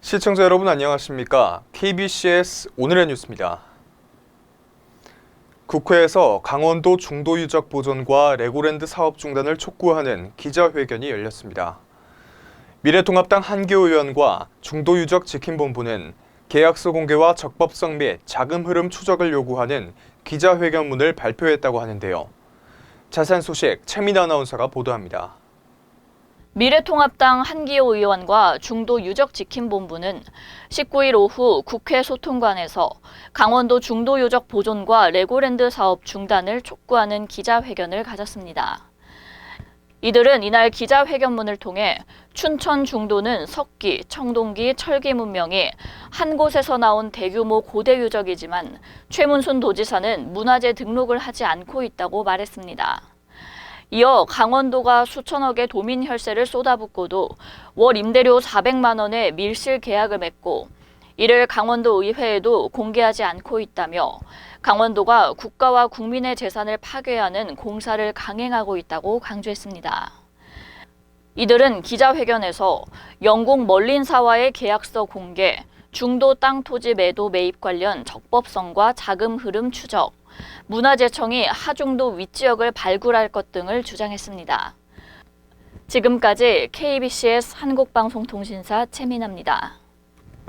시청자 여러분 안녕하십니까? KBCS 오늘의 뉴스입니다. 국회에서 강원도 중도 유적 보존과 레고랜드 사업 중단을 촉구하는 기자회견이 열렸습니다. 미래통합당 한기호 의원과 중도 유적 지킴본부는 계약서 공개와 적법성 및 자금 흐름 추적을 요구하는 기자회견문을 발표했다고 하는데요. 자세한 소식 최민아 아나운서가 보도합니다. 미래통합당 한기호 의원과 중도 유적지킴본부는 19일 오후 국회 소통관에서 강원도 중도 유적 보존과 레고랜드 사업 중단을 촉구하는 기자회견을 가졌습니다. 이들은 이날 기자회견문을 통해 춘천 중도는 석기, 청동기, 철기 문명이 한 곳에서 나온 대규모 고대 유적이지만 최문순 도지사는 문화재 등록을 하지 않고 있다고 말했습니다. 이어 강원도가 수천억의 도민 혈세를 쏟아붓고도 월 임대료 400만 원의 밀실 계약을 맺고 이를 강원도 의회에도 공개하지 않고 있다며 강원도가 국가와 국민의 재산을 파괴하는 공사를 강행하고 있다고 강조했습니다. 이들은 기자회견에서 영국 멀린 사와의 계약서 공개, 중도 땅 토지 매도 매입 관련 적법성과 자금 흐름 추적, 문화재청이 하중도 윗지역을 발굴할 것 등을 주장했습니다. 지금까지 KBCS 한국방송통신사 최민아입니다.